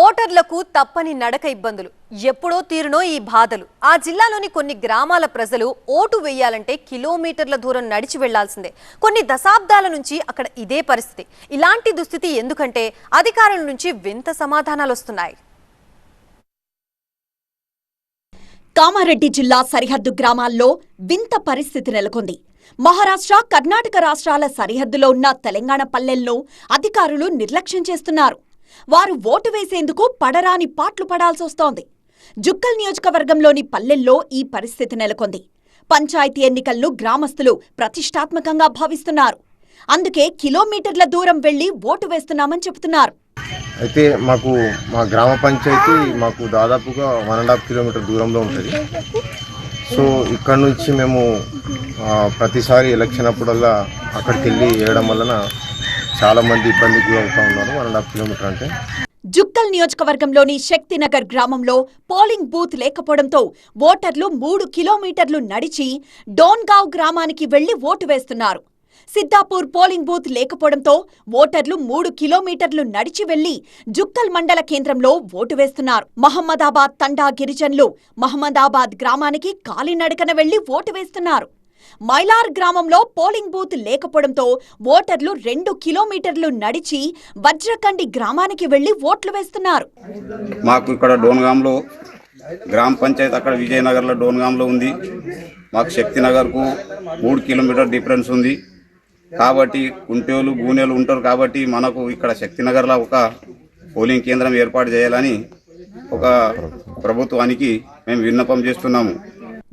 ఓటర్లకు తప్పని నడక ఇబ్బందులు. ఎప్పుడో తీరునో ఈ బాధలు. ఆ జిల్లాలోని కొన్ని గ్రామాల ప్రజలు ఓటు వేయాలంటే కిలోమీటర్ల దూరం నడిచి వెళ్ళాల్సిందే. కొన్ని దశాబ్దాల నుంచి అక్కడ ఇదే పరిస్థితి. ఇలాంటి దుస్థితి ఎందుకంటే అధికారుల నుంచి వింత సమాధానాలు వస్తున్నాయి. కామారెడ్డి జిల్లా సరిహద్దు గ్రామాల్లో వింత పరిస్థితి నెలకొంది. మహారాష్ట్ర కర్ణాటక రాష్ట్రాల సరిహద్దులో ఉన్న తెలంగాణ పల్లెల్లో అధికారులు నిర్లక్ష్యం చేస్తున్నారు. వారు ఓటు వేసేందుకు పడరాని పాట్లు పడాల్సొస్తోంది జుక్కల్ నియోజకవర్గంలోని పల్లెల్లో ఈ పరిస్థితి నెలకొంది. పంచాయతీ ఎన్నికలను గ్రామస్తులు ప్రతిష్టాత్మకంగా భావిస్తున్నారు. అందుకే కిలోమీటర్ల దూరం వెళ్ళి ఓటు వేస్తున్నామని చెబుతున్నారు. అయితే మాకు మా గ్రామ పంచాయతీ మాకు దాదాపుగా వన్ అండ్ హాఫ్ కిలోమీటర్ దూరంలో ఉంటుంది. సో ఇక్కడ నుంచి మేము ప్రతిసారి ఎలక్షన్ అప్పుడల్లా అక్కడికి వెళ్ళి వేయడం వలన చాలామంది ఇబ్బందికి ఉన్నారు. వన్ అండ్ హాఫ్ కిలోమీటర్ అంటే. జుక్కల్ నియోజకవర్గంలోని శక్తినగర్ గ్రామంలో పోలింగ్ బూత్ లేకపోవడంతో ఓటర్లు మూడు కిలోమీటర్లు నడిచి డోన్గావ్ గ్రామానికి వెళ్ళి ఓటు వేస్తున్నారు. సిద్దాపూర్ పోలింగ్ బూత్ లేకపోవడంతో ఓటర్లు మూడు కిలోమీటర్లు నడిచి వెళ్ళి జుక్కల్ మండల కేంద్రంలో ఓటు వేస్తున్నారు. మహమ్మదాబాద్ తండా గిరిజనులు మహమ్మదాబాద్ గ్రామానికి కాలినడకన వెళ్ళి ఓటు వేస్తున్నారు. మైలార్ గ్రామంలో పోలింగ్ బూత్ లేకపోవడంతో ఓటర్లు రెండు కిలోమీటర్లు నడిచి వజ్రకండి గ్రామానికి వెళ్ళి ఓట్లు వేస్తున్నారు. మాకు ఇక్కడ డోన్గాంలో గ్రామ పంచాయతీ అక్కడ విజయనగర్లో డోన్గాంలో ఉంది. మాకు శక్తినగర్కు మూడు కిలోమీటర్ డిఫరెన్స్ ఉంది. కాబట్టి కుంటేలు గూనెలు ఉంటారు కాబట్టి మనకు ఇక్కడ శక్తినగర్లో ఒక పోలింగ్ కేంద్రం ఏర్పాటు చేయాలని ఒక ప్రభుత్వానికి మేము విన్నపం చేస్తున్నాము.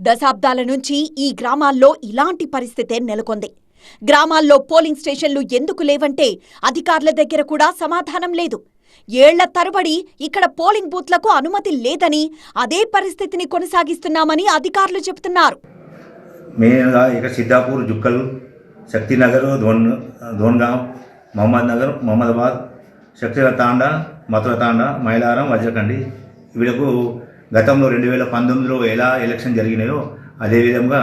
దశాబ్దాల నుంచి ఈ గ్రామాల్లో ఇలాంటి పరిస్థితే నెలకొంది. గ్రామాల్లో పోలింగ్ స్టేషన్లు ఎందుకు లేవంటే అధికారుల దగ్గర కూడా సమాధానం లేదు. ఏళ్ళ తరబడి ఇక్కడ పోలింగ్ బూత్లకు అనుమతి లేదని అదే పరిస్థితిని కొనసాగిస్తున్నామని అధికారులు చెబుతున్నారు. సిద్ధాపూర్ జుక్కల్ శక్తినగర్ ధోన్ ధోన్గాం మహమ్మద్ నగర్ మహమ్మదాబాద్ శక్తిల తాండా మథుర తాండా మైలారం వజ్రకండి వీళ్ళకు గతంలో రెండు వేల పంతొమ్మిదిలో ఎలా ఎలక్షన్ జరిగినాయో అదేవిధంగా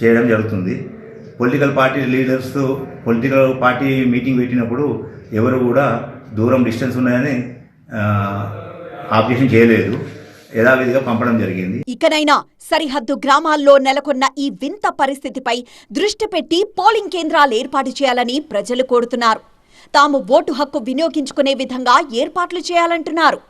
చేయడం జరుగుతుంది. Political party leaders political party meeting పెట్టినప్పుడు ఎవరు కూడా దూరం డిస్టెన్స్ ఉన్నాయని ఆబ్జెక్షన్ చేయలేదు. యథావిధిగా పంపడం జరిగింది. ఇకనైనా సరిహద్దు గ్రామాల్లో నెలకొన్న ఈ వింత పరిస్థితిపై దృష్టి పెట్టి పోలింగ్ కేంద్రాలు ఏర్పాటు చేయాలని ప్రజలు కోరుతున్నారు. తాము ఓటు హక్కు వినియోగించుకునే విధంగా ఏర్పాట్లు చేయాలంటున్నారు.